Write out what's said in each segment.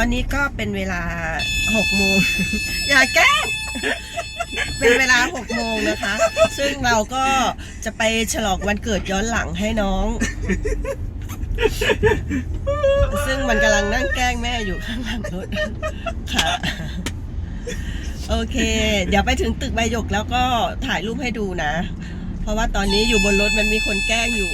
อนนี้ก็เป็นเวลาหกโมง อย่าแกล้งเป็นเวลาหกโมงนะคะ ซึ่งเราก็จะไปฉลองวันเกิดย้อนหลังให้น้อง ซึ่งมันกำลังนั่งแกล้งแม่อยู่ข้างหลังรถค่ะ โอเค เดี๋ยวไปถึงตึกใบหยกแล้วก็ถ่ายรูปให้ดูนะ เพราะว่าตอนนี้อยู่บนรถมันมีคนแกล้งอยู่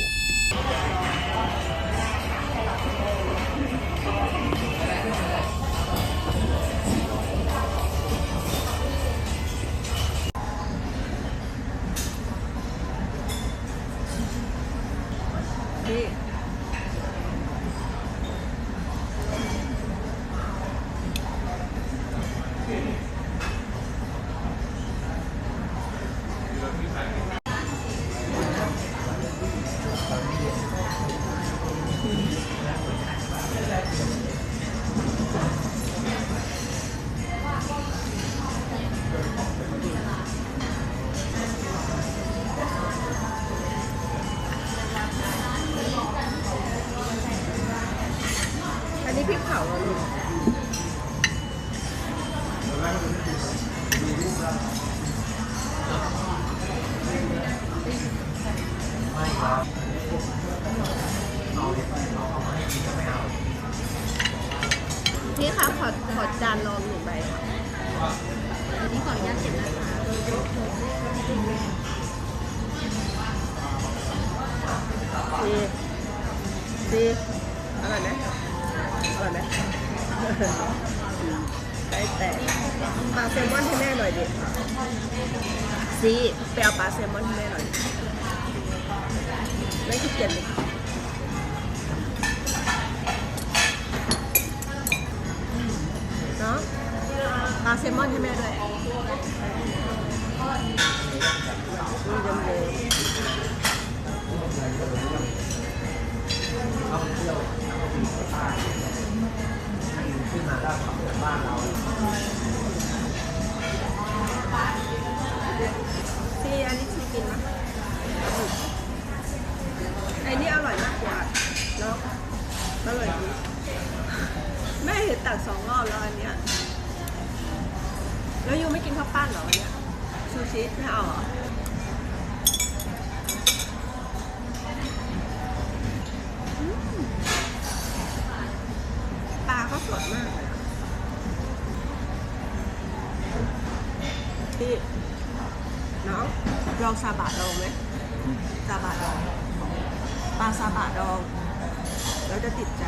นี่ ซีซีอร่อยไหมอร่อยไหมได้แต่ปลาแซลมอนให้แม่หน่อยดิซีไปเอาปลาแซลมอนให้แม่หน่อยไม่ขี้เกียจเลยเนาะปลาแซลมอนให้แม่ด้วย ขึ้นมเยิ้านเรา ซูชิไม่อาเหรออืมปลาก็สดมากเลยอะพี่น้องลองซาบะดองไหมซาบะดองปลาซาบะดอง แล้วจะติดใจ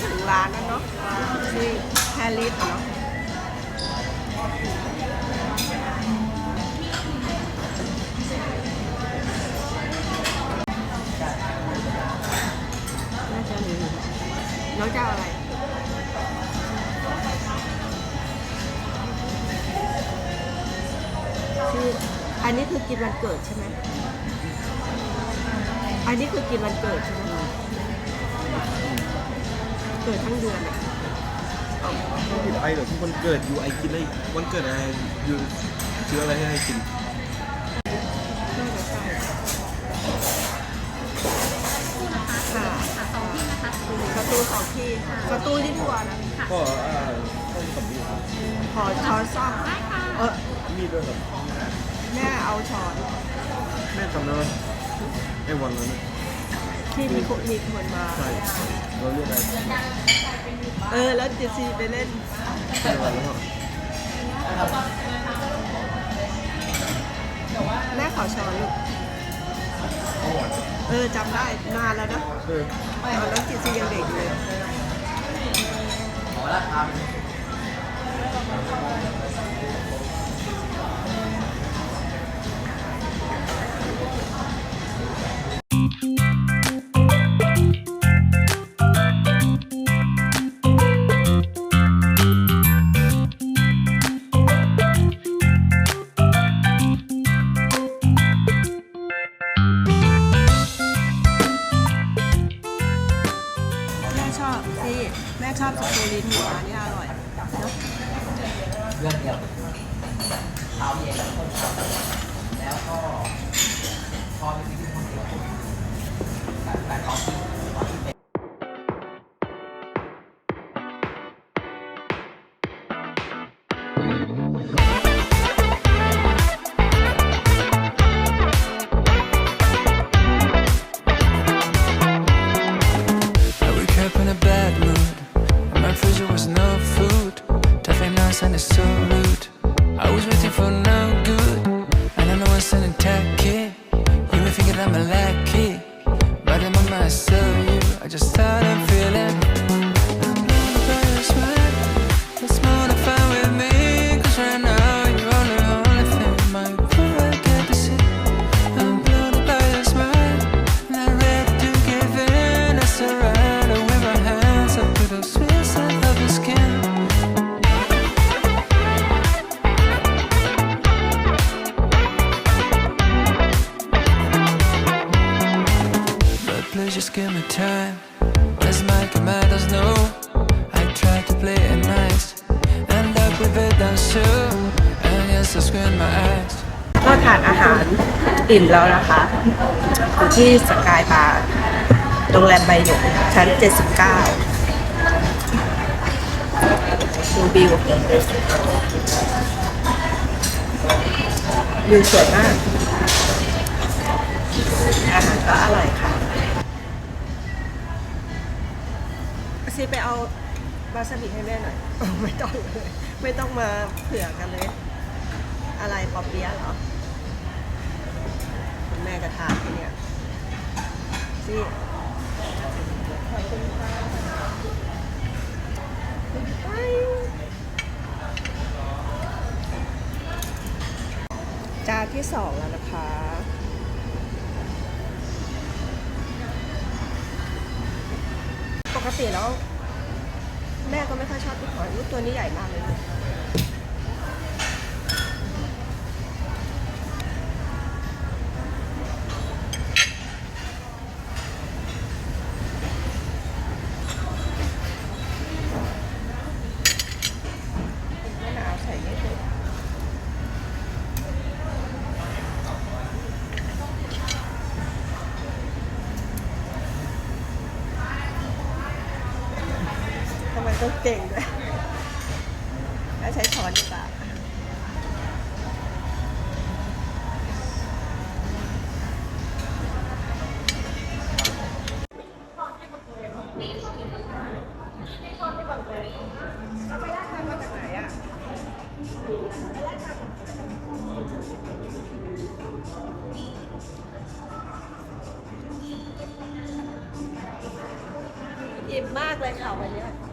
ถึงร้านแล้วเนาะที่แฮร์ริสเนาะ น้องจะอะไร ชื่อันนี้คือกินวันเกิดใช่ไหม อันนี้คือกินวันเกิดใช่ไหมเกิดทั้งเดือนอะไม่ผิดไอเหรอที่วันเกิดอยู่ไอกินได้วันเกิดอะไรอยู่เชื้ออะไรให้ไอกิน สองที่ประตูที่ทัวร์นะก็อ่าต้องกับมีดครับขอช้อนซ่อมได้ค่ะเออมีดด้วยครับแม่เอาช้อนแม่จำได้ไหมไอ้วันนั้นน่ะที่มีคนมีคนมา ใช่เราเรียกอะไรเออ แล้วเจซีไปเล่น ไอ้วันแล้วก็แม่ขอช้อนลูกเออจำได้นานแล้วนะ เออ ตอนนั้นเจซียังเด็กอยู่เลย อบสตูลินหมูอันนี้อร่อยเนอะ I please just give me time. As my commanders know, I try to play it nice. End up with it down soon. And yes, I screen my eyes. ก็ทานอาหารอิ่มแล้วนะคะอยู่ที่สกายบาร์โรงแรมใบหยกชั้น 79 ดูวิววิวสวยมากอาหารก็อร่อยค่ะ ซีไปเอาวาซาบิให้แม่หน่อย ไม่ต้องเลยไม่ต้องมาเผื่อกันเลย อะไรปอเปี๊ยะเหรอคุณแม่จะทานที่เนี่ยสิขอบคุณค่ะไปจานที่สองแล้วนะคะปกติแล้ว แม่ก็ไม่ค่อยชอบลูกหอยลูกตัวนี้ใหญ่มากเลย ทำไมต้องเก่งด้วยแล้วใช้ช้อนดีกว่าหนอะอิ่มมากเลยค่ะวันนี้